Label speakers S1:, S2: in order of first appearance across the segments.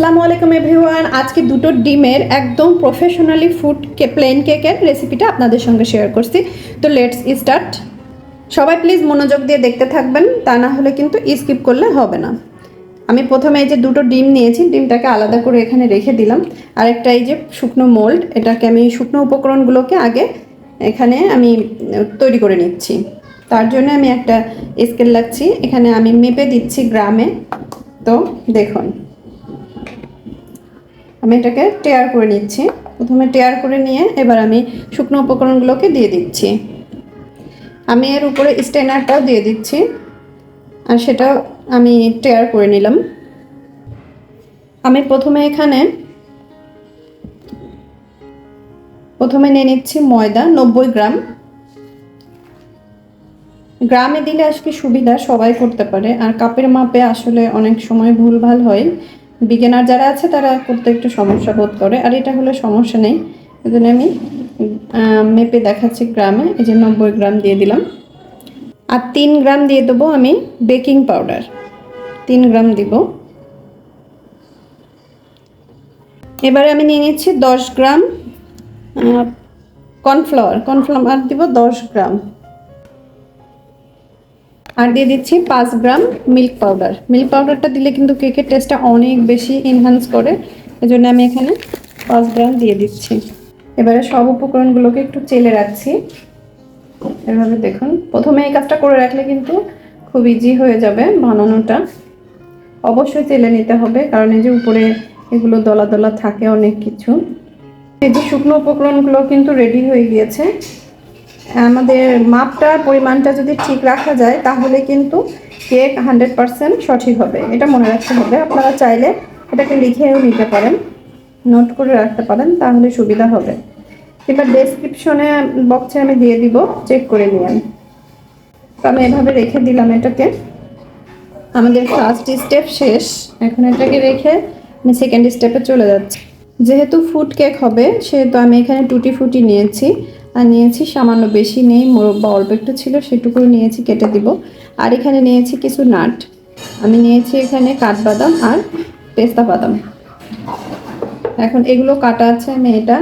S1: আসসালামু আলাইকুম এভরিওয়ান। আজকে দুটো ডিমের একদম প্রফেশনালি ফুড কে প্লেন কেকের রেসিপিটা আপনাদের সঙ্গে শেয়ার করছি। তো লেটস স্টার্ট সবাই প্লিজ মনোযোগ দিয়ে দেখতে থাকবেন, তা না হলে কিন্তু স্কিপ করলে হবে না। আমি প্রথমে এই যে দুটো ডিম নিয়েছি, ডিমটাকে আলাদা করে এখানে রেখে দিলাম। আর একটা এই যে শুকনো মোল্ড এটাকে আমি শুকনো উপকরণগুলোকে আগে এখানে আমি তৈরি করে নিচ্ছি। তার জন্য আমি একটা স্কেল লাগছি এখানে আমি মেপে দিচ্ছি গ্রামে। তো দেখুন আমি এটাকে টেয়ার করে নিচ্ছি। প্রথমে টেয়ার করে নিয়ে এবার আমি শুকনো উপকরণগুলোকে দিয়ে দিচ্ছি। আমি এর উপরে স্টেনারটাও দিয়ে দিচ্ছি। আর সেটাও আমি টেয়ার করে নিলাম। আমি প্রথমে এখানে, প্রথমে নিয়ে নিচ্ছি ময়দা, নব্বই গ্রাম। গ্রামে দিলে আজকে সুবিধা, সবাই করতে পারে। আর কাপের মাপে আসলে অনেক সময় ভুলভাল হয়। বিজ্ঞানার যারা আছে, তারা করতে একটু সমস্যা বোধ করে। আর এটা হলে সমস্যা নেই। এই জন্য আমি মেপে দেখাচ্ছি গ্রামে। এই যে নব্বই গ্রাম দিয়ে দিলাম। আর তিন গ্রাম দিয়ে দেবো আমি বেকিং পাউডার। তিন গ্রাম দিব। এবারে আমি নিয়ে নিচ্ছি দশ গ্রাম কর্নফ্লাওয়ার। কর্নফ্লাওয়ার দিব দশ গ্রাম। আর দিয়ে দিচ্ছি পাঁচ গ্রাম মিল্ক পাউডার মিল্ক পাউডারটা দিলে কিন্তু কেকের টেস্টটা অনেক বেশি এনহান্স করে। এজন্য আমি এখানে পাঁচ গ্রাম দিয়ে দিচ্ছি। এবারে সব উপকরণগুলোকে একটু চেলে রাখছি। এভাবে দেখুন। প্রথমে এই কাজটা করে রাখলে কিন্তু খুব ইজি হয়ে যাবে বানানোটা। অবশ্যই তেলে নিতে হবে, কারণ এই যে উপরে এগুলো দলা দলা থাকে অনেক কিছু। এই যে শুকনো উপকরণগুলো কিন্তু রেডি হয়ে গিয়েছে। আমাদের মাপটা, পরিমাণটা যদি ঠিক রাখা যায়, তাহলে কিন্তু কেক হান্ড্রেড পারসেন্ট সঠিক হবে। এটা মনে রাখতে হবে। আপনারা চাইলে এটাকে লিখেও নিতে পারেন। নোট করে রাখতে পারেন, তাহলে সুবিধা হবে। এবার ডেসক্রিপশনে বক্সে আমি দিয়ে দিব। চেক করে নিয়েন। তো আমি এভাবে রেখে দিলাম এটাকে। আমাদের ফার্স্ট স্টেপ শেষ। এখন এটাকে রেখে আমি সেকেন্ড স্টেপে চলে যাচ্ছি। যেহেতু ফুড কেক হবে, সেহেতু আমি এখানে টুটি ফুটি নিয়েছি। আর নিয়েছি, সামান্য বেশি নেই মোরব্বা অল্প একটু ছিল, সেটুকুই নিয়েছি, কেটে দিব। আর এখানে নিয়েছি কিছু নাট। আমি নিয়েছি এখানে কাঠবাদাম আর পেস্তা বাদাম। এখন এগুলো কাটা আছে আমি এটা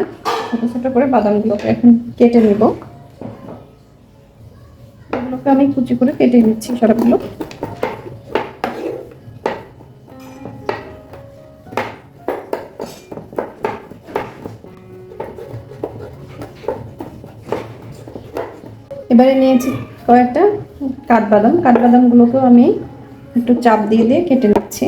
S1: ছোটো ছোটো করে বাদামগুলোকে এখন কেটে নিব। এগুলোকে আমি কুচি করে কেটে নিচ্ছি সবগুলো। এবারে নিয়েছি কয়েকটা কাঠবাদাম। কাঠবাদামগুলোকেও আমি একটু চাপ দিয়ে দিয়ে কেটে নিচ্ছি।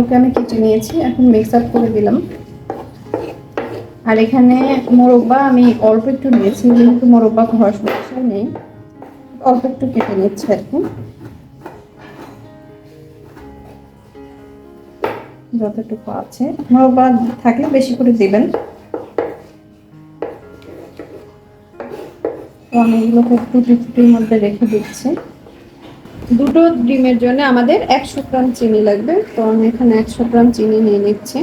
S1: ওকে আমি কেটে নিয়েছি, এখন মিক্স আপ করে দিলাম। আর এখানে মোরব্বা আমি অল্প একটু নিয়েছি, যেহেতু মোরব্বা ঘর সমস্যা নেই, অল্প একটু কেটে নিচ্ছি আর কি। যতটুকু আছে। মোরব্বা থাকলে বেশি করে দিবেন। তো একটু টুটির মধ্যে রেখে দিচ্ছি। দুটো ডিমের জন্য আমাদের একশো গ্রাম চিনি লাগবে। তো আমি এখানে একশো গ্রাম চিনি নিয়ে নিচ্ছি।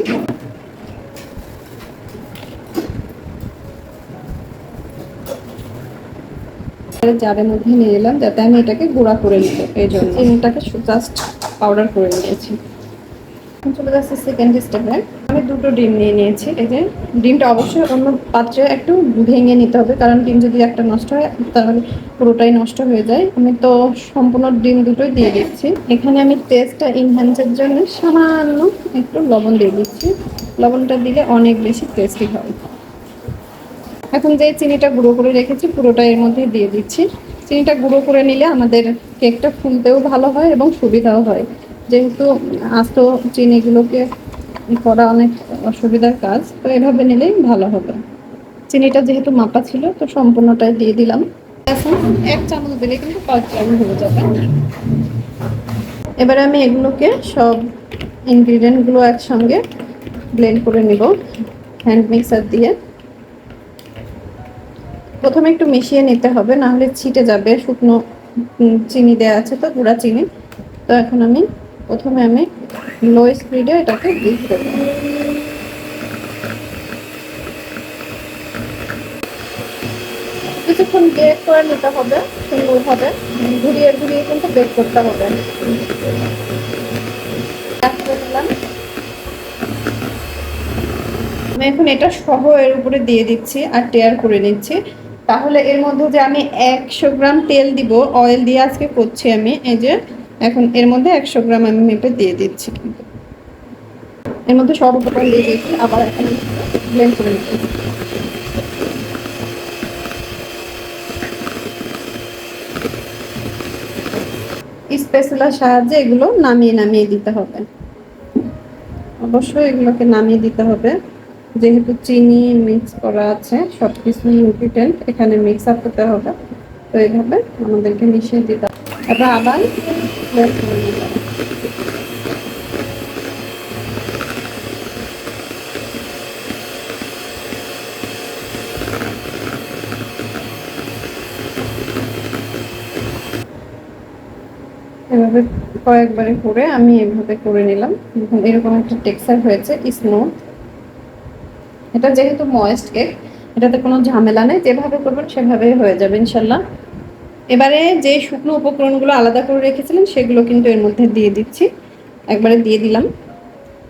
S1: জারের মধ্যে নিয়ে এলাম, যাতে আমি এটাকে গুঁড়া করে নিব এই জন্য। চিনিটাকে জাস্ট পাউডার করে নিয়েছি। চলে যাচ্ছে সেকেন্ড স্টেপে আমি দুটো ডিম নিয়ে নিয়েছি। এই যে ডিমটা অবশ্যই অন্য পাত্রে একটু ভেঙে নিতে হবে, কারণ ডিম যদি একটা নষ্ট হয়, তাহলে পুরোটাই নষ্ট হয়ে যায়। আমি তো সম্পূর্ণ ডিম দুটোই দিয়ে দিচ্ছি। এখানে আমি টেস্টটা ইনহ্যান্সের জন্য সামান্য একটু লবণ দিয়ে দিচ্ছি। লবণটা দিলে অনেক বেশি টেস্টি হয়। এখন যে চিনিটা গুঁড়ো করে রেখেছি পুরোটা এর মধ্যে দিয়ে দিচ্ছি। চিনিটা গুঁড়ো করে নিলে আমাদের কেকটা ফুলতেও ভালো হয় এবং সুবিধাও হয়। যেহেতু আস্ত চিনিগুলোকে করা অনেক অসুবিধার কাজ, তো এভাবে নিলেই ভালো হবে। চিনিটা যেহেতু মাপা ছিল, তো সম্পূর্ণটাই দিয়ে দিলাম। এখন এক চামচ দিলে কিন্তু পাঁচ চামচ হয়ে যাবে। এবারে আমি এগুলোকে সব ইনগ্রিডিয়েন্টগুলো একসঙ্গে ব্লেন্ড করে নিব, হ্যান্ড মিক্সার দিয়ে। প্রথমে একটু মিশিয়ে নিতে হবে, না হলে ছিটে যাবে। শুকনো চিনি দেওয়া আছে তো, গুঁড়া চিনি। তো এখন আমি প্রথমে আমি লো স্পিডে এটাকে বিট দেবো কিছুক্ষণ বেক করে নিতে হবে সুন্দরভাবে ঘুরিয়ে ঘুরিয়ে কিন্তু বেক করতে হবে। আমি এখন এটা সহ এর উপরে দিয়ে দিচ্ছি আর টেয়ার করে নিচ্ছি। তাহলে এর মধ্যে যে আমি একশো গ্রাম তেল দিব অয়েল দিয়ে আজকে করছি আমি, এই যে এখন এর মধ্যে একশো গ্রাম আমি মেপে দিয়ে দিচ্ছি কিন্তু। এর মধ্যে সব উপকরণ দিয়ে দিয়েছি, আবার এখন ব্লেন্ড করে নিচ্ছি। স্পেসুলার সাহায্যে এগুলো নামিয়ে নামিয়ে দিতে হবে। অবশ্যই এগুলোকে নামিয়ে দিতে হবে। যেহেতু চিনি মিক্স করা আছে সব কিছু ইনগ্রিডিয়েন্ট এখানে মিক্স আপ করতে হবে। তো এইভাবে আমাদেরকে মিশিয়ে দিতে হবে। আবার এভাবে কয়েকবারে করে আমি এভাবে করে নিলাম। দেখুন, এরকম একটা টেক্সচার হয়েছে স্মুথ এটা যেহেতু ময়েস্ট কেক এটাতে কোনো ঝামেলা নেই, যেভাবে করবেন সেভাবেই হয়ে যাবে, ইনশাল্লাহ। এবারে যে শুকনো উপকরণগুলো আলাদা করে রেখেছিলেন, সেগুলো কিন্তু এর মধ্যে দিয়ে দিচ্ছি। একবারে দিয়ে দিলাম।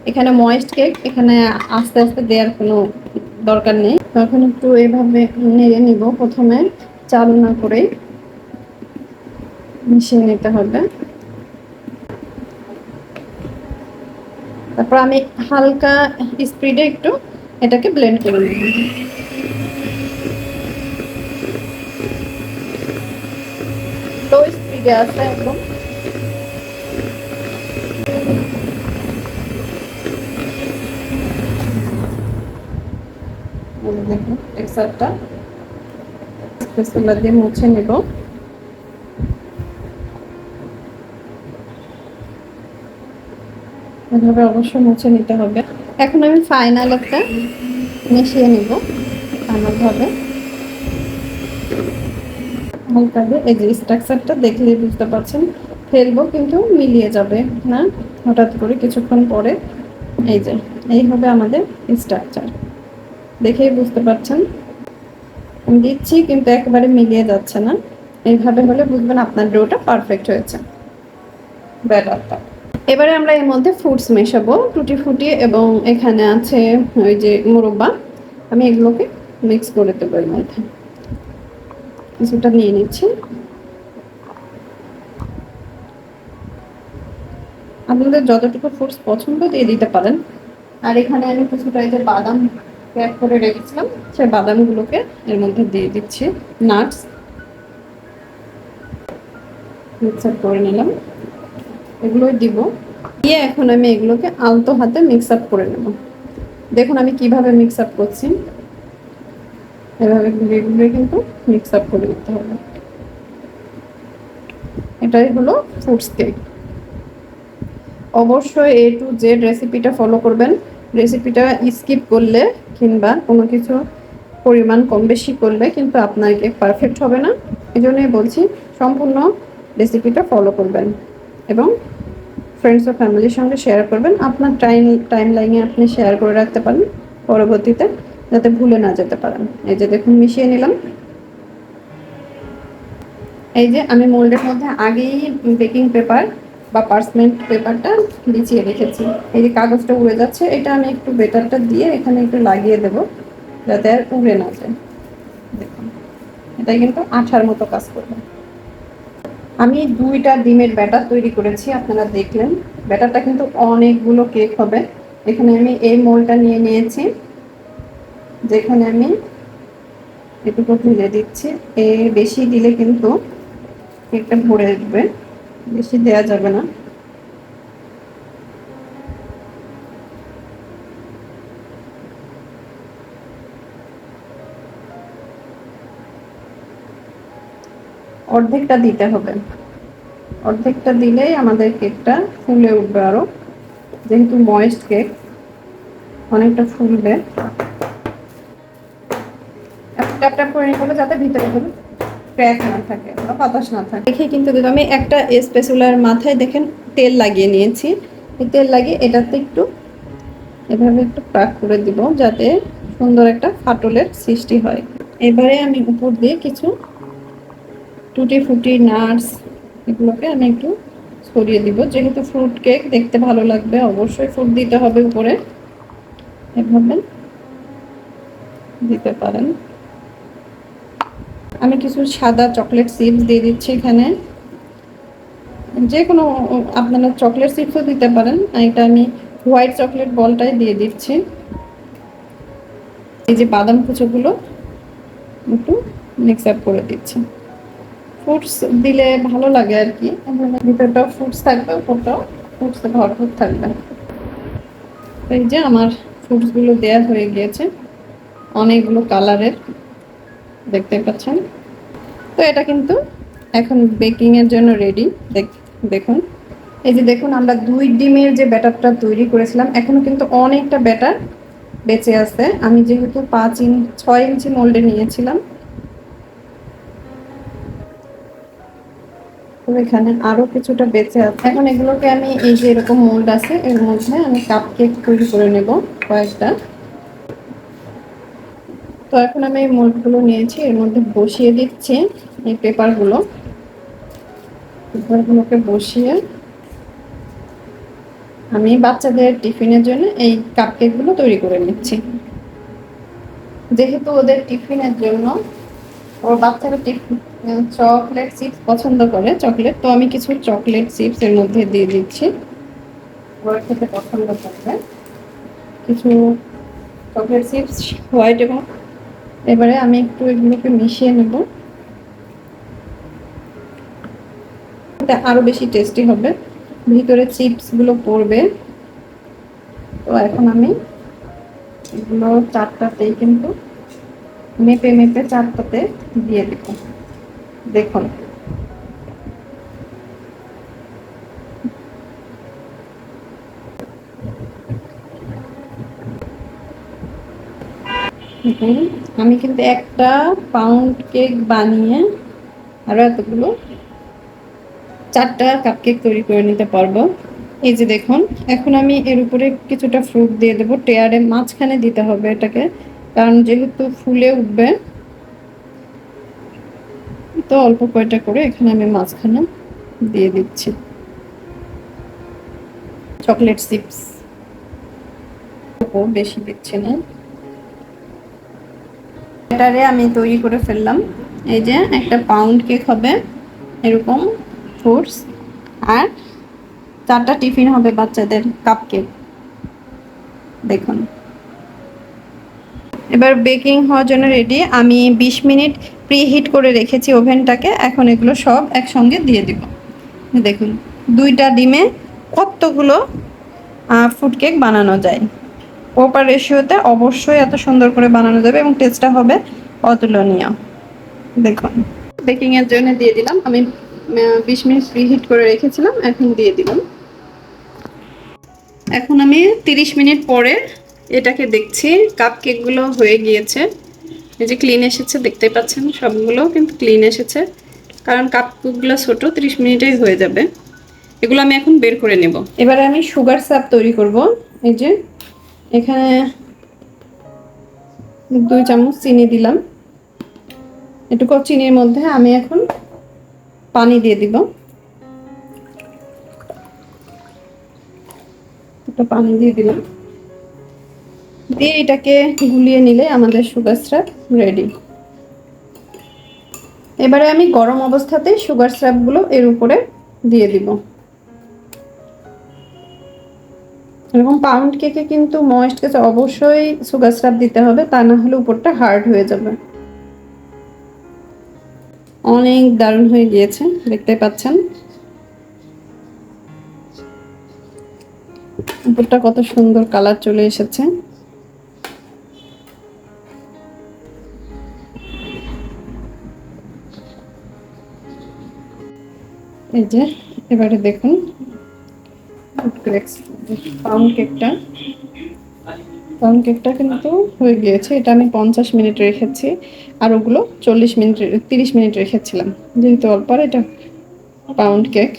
S1: এখানে ময়েস্ট কেক, এখানে আস্তে আস্তে দেওয়ার কোনো দরকার নেই। এখন একটু এভাবে নেড়ে নিব। প্রথমে চালু না করেই মিশিয়ে নিতে হবে। তারপর আমি হালকা স্পিডে একটু এটাকে ব্লেন্ড করে নেব। স্পিডে আছে একদম। দেখুন টেক্সচারটা স্পেসুলা দিয়ে মুছে নেব। এভাবে অবশ্যই মুছে নিতে হবে। এখন আমি ফাইনাল একটা মিশিয়ে নিব ফাইনালভাবে হালকা দিয়ে এই যে স্ট্রাকচারটা দেখলে বুঝতে পারছেন, ফেলব কিন্তু মিলিয়ে যাবে, না? হঠাৎ করে কিছুক্ষণ পরে। এই যে, এই হবে আমাদের স্ট্রাকচার দেখেই বুঝতে পারছেন? দিচ্ছি কিন্তু একেবারে মিলিয়ে যাচ্ছে না। এইভাবে হলে বুঝবেন আপনার ডোটা পারফেক্ট হয়েছে। ব্যাটারটা এবারে আমরা এর মধ্যে ফ্রুটস মেশাবো টুটি ফুটি এবং এখানে আছে ওই যে মোরব্বা। আমি এগুলোকে মিক্স করে দেবো এর মধ্যে। কিছুটা নিয়ে নিচ্ছি। আপনাদের যতটুকু ফ্রুটস পছন্দ দিয়ে দিতে পারেন। আর এখানে আমি কিছুটা এই যে বাদাম প্যাক করে রেখেছিলাম, সেই বাদামগুলোকে এর মধ্যে দিয়ে দিচ্ছি। নাটস মিক্সার করে নিলাম। এগুলোই দিব। দিয়ে এখন আমি এগুলোকে আলতো হাতে মিক্স আপ করে নেব। দেখুন আমি কীভাবে মিক্স আপ করছি। এভাবে ঘুরিয়ে ঘুরিয়ে কিন্তু মিক্স আপ করে দিতে হবে। এটাই হলো ফ্রুটস কেক অবশ্যই এ টু জেড রেসিপিটা ফলো করবেন। রেসিপিটা স্কিপ করলে কিংবা কোনো কিছু পরিমাণ কম বেশি করলে কিন্তু আপনার কেক পারফেক্ট হবে না। এই জন্যই বলছি, সম্পূর্ণ রেসিপিটা ফলো করবেন এবং ফ্রেন্ডস ও ফ্যামিলির সঙ্গে শেয়ার করবেন। আপনার টাইম টাইম লাইনে আপনি শেয়ার করে রাখতে পারেন। পরবর্তীতে যাতে ভুলে না যেতে পারেন। এই যে দেখুন, মিশিয়ে নিলাম। এই যে আমি মোল্ডের মধ্যে আগেই বেকিং পেপার বা পার্সমেন্ট পেপারটা বিছিয়ে রেখেছি। এই যে কাগজটা উড়ে যাচ্ছে, এটা আমি একটু বেটারটা দিয়ে এখানে একটু লাগিয়ে দেব, যাতে আর উড়ে না যায়। দেখুন এটা কিন্তু আঠার মতো কাজ করবে। আমি দুইটা ডিমের ব্যাটার তৈরি করেছি, আপনারা দেখলেন। ব্যাটারটা কিন্তু অনেকগুলো কেক হবে। এখানে আমি এই মোলটা নিয়ে নিয়েছি। যেখানে আমি এটুকু ঢেলে দিচ্ছি। এ বেশি দিলে কিন্তু কেকটা ভরে দেবে বেশি দেওয়া যাবে না। অর্ধেকটা দিতে হবে। অর্ধেকটা দিলেই আমাদের কেকটা ফুলে উঠবে আরও। যেহেতু ময়েস্ট কেক অনেকটা ফুলবে। ট্যাপ ট্যাপ করে নিতে হবে যাতে ভিতরে কোনো ক্র্যাক না থাকে বা বাতাস না থাকে। দেখে কিন্তু আমি একটা স্পেসুলার মাথায় দেখেন তেল লাগিয়ে নিয়েছি। এই তেল লাগিয়ে এটাতে একটু এভাবে একটু প্যাক করে দিব যাতে সুন্দর একটা ফাটলের সৃষ্টি হয়। এবারে আমি উপর দিয়ে কিছু টুটি ফুটি নাটস এগুলোকে আমি একটু ছড়িয়ে দিব। যেহেতু ফ্রুট কেক দেখতে ভালো লাগবে, অবশ্যই ফ্রুট দিতে হবে উপরে। এভাবে দিতে পারেন। আমি কিছু সাদা চকলেট চিপস দিয়ে দিচ্ছি এখানে। যে কোনো আপনারা চকলেট চিপসও দিতে পারেন। এটা আমি হোয়াইট চকলেট বলটাই দিয়ে দিচ্ছি। এই যে বাদাম কুচোগুলো, একটু মিক্স আপ করে দিচ্ছি। ফ্রুটস দিলে ভালো লাগে আর কি। ভিতরটাও ফ্রুটস থাকবে, উপরটাও ফ্রুটসে ভরপুর থাকবে। এই যে আমার ফ্রুটসগুলো দেয়া হয়ে গিয়েছে। অনেকগুলো কালারের দেখতে পাচ্ছেন। তো এটা কিন্তু এখন বেকিং এর জন্য রেডি দেখুন। এই যে দেখুন, আমরা দুই ডিমের যে ব্যাটারটা তৈরি করেছিলাম, এখনও কিন্তু অনেকটা ব্যাটার বেঁচে আছে। আমি যেহেতু পাঁচ ইঞ্চ ছয় ইঞ্চি মোল্ডে নিয়েছিলাম। তো এখানে আরও কিছুটা বেঁচে আছে। এখন এগুলোকে আমি এই যে এরকম মোল্ড আছে, এর মধ্যে আমি কাপ কেক তৈরি করে নেব কয়েকটা। তো এখন আমি মোল্ডগুলো নিয়েছি, এর মধ্যে বসিয়ে দিচ্ছি এই পেপারগুলো। পেপারগুলোকে বসিয়ে আমি বাচ্চাদের টিফিনের জন্য এই কাপকেকগুলো তৈরি করে নিচ্ছি। যেহেতু ওদের টিফিনের জন্য ওর বাচ্চারা টিফিন চকলেট চিপস পছন্দ করে চকলেট তো আমি কিছু চকলেট চিপস এর মধ্যে দিয়ে দিচ্ছি। ওরা খেতে পছন্দ করবে। কিছু চকলেট চিপস হোয়াইট এবং এবারে আমি একটু এগুলোকে মিশিয়ে নেব। আরও বেশি টেস্টি হবে। ভিতরে চিপসগুলো পড়বে। তো এখন আমি এগুলো চারটাতেই কিন্তু মেপে মেপে চারটাতে দিয়ে দেব। দেখুন। দেখুন আমি কিন্তু একটা পাউন্ড কেক বানিয়ে আরও এতগুলো চারটা কাপ কেক তৈরি করে নিতে পারব। এই যে দেখুন, এখন আমি এর উপরে কিছুটা ফ্রুট দিয়ে দেবো। টেয়ারের মাঝখানে দিতে হবে এটাকে, কারণ যেহেতু ফুলে উঠবে, তো অল্প কয়টা করে এখানে আমি মাঝখানে দিয়ে দিচ্ছি। চকলেট চিপস বেশি দিচ্ছি না। এটারে আমি তৈরি করে ফেললাম। এই যে একটা পাউন্ড কেক হবে, এরকম ফ্রুটস আর চারটা টিফিন হবে বাচ্চাদের কাপ কেক দেখুন। এবার বেকিং হওয়ার জন্য রেডি আমি 20 মিনিট প্রি হিট করে রেখেছি ওভেনটাকে এখন এগুলো সব একসঙ্গে দিয়ে দিব। দেখুন, দুইটা ডিমে কতগুলো ফুড কেক বানানো যায়। প্রপার রেশিওতে অবশ্যই এত সুন্দর করে বানানো যাবে এবং টেস্টটা হবে অতুলনীয়। দেখুন। বেকিংয়ের জন্য দিয়ে দিলাম। আমি বিশ মিনিট প্রিহিট করে রেখেছিলাম এখন দিয়ে দিলাম। এখন আমি তিরিশ মিনিট পরে এটাকে দেখছি। কাপ কেকগুলো হয়ে গিয়েছে। এই যে ক্লিন এসেছে দেখতে পাচ্ছেন? সবগুলো কিন্তু ক্লিন এসেছে। কারণ কাপ কেকগুলো ছোটো তিরিশ মিনিটেই হয়ে যাবে। এগুলো আমি এখন বের করে নেব। এবারে আমি সুগার সাপ তৈরি করব। এই যে এখানে দুই চামচ চিনি দিলাম। এটুকু চিনির মধ্যে আমি এখন পানি দিয়ে দিব। একটু পানি দিয়ে দিলাম। দিয়ে এটাকে গুলিয়ে নিলে আমাদের সুগার স্রাব রেডি এবারে আমি গরম অবস্থাতে সুগার স্রাবগুলো এর উপরে দিয়ে দিব। এরকম পাউন্ড কেকে কিন্তু ময়েস্ট কেসে অবশ্যই সুগার স্রাব দিতে হবে, তা না হলে উপরটা হার্ড হয়ে যাবে। অনেক দারুণ হয়ে গিয়েছে, দেখতে পাচ্ছেন। উপরটা কত সুন্দর কালার চলে এসেছে। এই যে, এবারে দেখুন। পাউন্ড কেকটা পাউন্ড কেকটা কিন্তু হয়ে গিয়েছে। এটা আমি পঞ্চাশ মিনিট রেখেছি। আর ওগুলো চল্লিশ মিনিট, তিরিশ মিনিট রেখেছিলাম। যেহেতু অল্প, আর এটা পাউন্ড কেক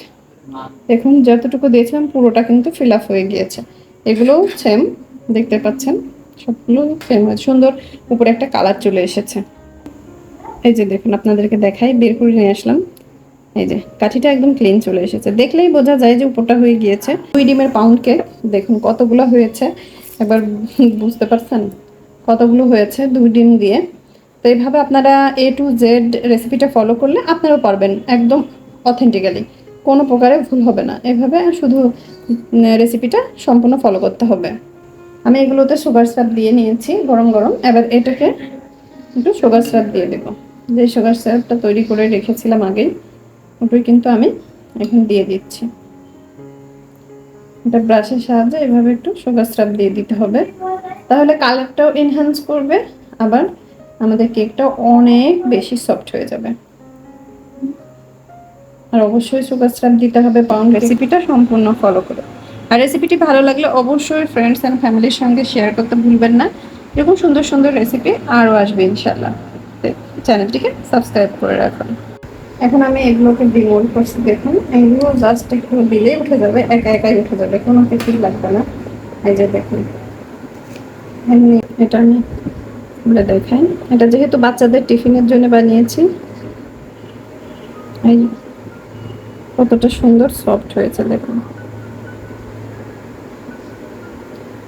S1: দেখুন যতটুকু দিয়েছিলাম, পুরোটা কিন্তু ফিল আপ হয়ে গিয়েছে। এগুলো সেম দেখতে পাচ্ছেন? সবগুলো সেম সুন্দর, উপরে একটা কালার চলে এসেছে। এই যে দেখুন, আপনাদেরকে দেখাই, বের করে নিয়ে আসলাম। এই যে, কাঠিটা একদম ক্লিন চলে এসেছে। দেখলেই বোঝা যায় যে উপরটা হয়ে গিয়েছে। দুই ডিমের পাউন্ড কেক দেখুন কতগুলো হয়েছে। এবার বুঝতে পারছেন? কতগুলো হয়েছে দুই ডিম দিয়ে? তো এইভাবে আপনারা এ টু জেড রেসিপিটা ফলো করলে আপনারাও পারবেন একদম অথেন্টিক্যালি কোনো প্রকারে ভুল হবে না। এভাবে শুধু রেসিপিটা সম্পূর্ণ ফলো করতে হবে। আমি এগুলোতে সুগার স্যাপ দিয়ে নিয়েছি, গরম গরম। এবার এটাকে একটু সুগার স্যাপ দিয়ে দেবো। যে সুগার স্যাপটা তৈরি করে রেখেছিলাম আগেই ওটাই কিন্তু আমি এখন দিয়ে দিচ্ছি। এটা ব্রাশের সাহায্যে এভাবে একটু সুগার স্যাপ দিয়ে দিতে হবে। তাহলে কালারটাও এনহ্যান্স করবে, আবার আমাদের কেকটা অনেক বেশি সফট হয়ে যাবে। আর অবশ্যই সুগার স্যাপ দিতে হবে পাউন্ড রেসিপিটা সম্পূর্ণ ফলো করে। আর রেসিপিটি ভালো লাগলে অবশ্যই ফ্রেন্ডস অ্যান্ড ফ্যামিলির সঙ্গে শেয়ার করতে ভুলবেন না। এরকম সুন্দর সুন্দর রেসিপি আরও আসবে ইনশাল্লাহ চ্যানেলটিকে সাবস্ক্রাইব করে রাখুন। এখন আমি এগুলোকে ডিমোল্ড করছি, দেখুন। এগুলো জাস্ট একটু দিলেই উঠে যাবে, একা একাই উঠে যাবে, কোনো কিছুই লাগবে না। এই যে দেখুন। এটা আমি বলে দেখাই। এটা যেহেতু বাচ্চাদের টিফিনের জন্য বানিয়েছি, এই কতটা সুন্দর সফট হয়েছে, দেখুন।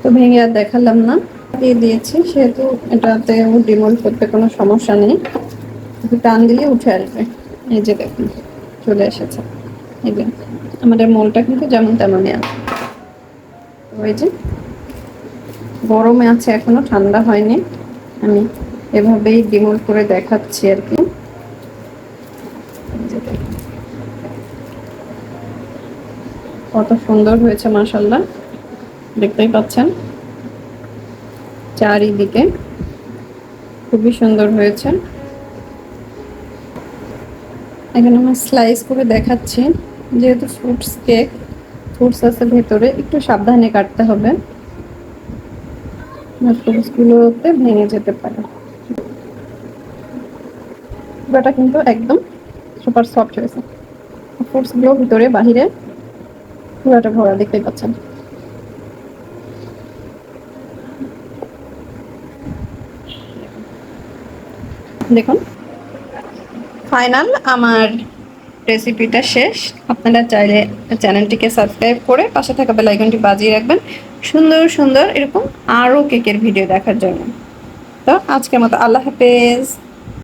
S1: তো ভেঙে আর দেখালাম না। দিয়ে দিয়েছি, সেহেতু এটাতে ডিমোল্ড করতে কোনো সমস্যা নেই। টান দিলে উঠে আসবে। এই যে দেখুন, চলে এসেছে। এই যে আমাদের মোলটা কিন্তু যেমন তেমনই আছে। ওই যে গরমে আছে, এখনও ঠান্ডা হয়নি। আমি এভাবেই ডিমোল্ড করে দেখাচ্ছি আর কি। কত সুন্দর হয়েছে মাসাল্লাহ দেখতেই পাচ্ছেন? চারিদিকে খুবই সুন্দর হয়েছে। এখানে আমি স্লাইস করে দেখাচ্ছি। যেহেতু ফ্রুটস কেক ফ্রুটস আছে ভেতরে, একটু সাবধানে কাটতে হবে। ফ্রুটসগুলোতে ভেঙে যেতে পারে। পুরোটা কিন্তু একদম সুপার সফট হয়েছে। ফ্রুটসগুলো ভিতরে, বাহিরে, পুরোটা ভরা দেখতে পাচ্ছেন। দেখুন। ফাইনাল আমার রেসিপিটা শেষ। আপনারা চাইলে চ্যানেলটিকে সাবস্ক্রাইব করে পাশে থাকা বেলাইকনটি বাজিয়ে রাখবেন সুন্দর সুন্দর এরকম আরও কেকের ভিডিও দেখার জন্য। তো আজকের মতো আল্লাহ হাফেজ।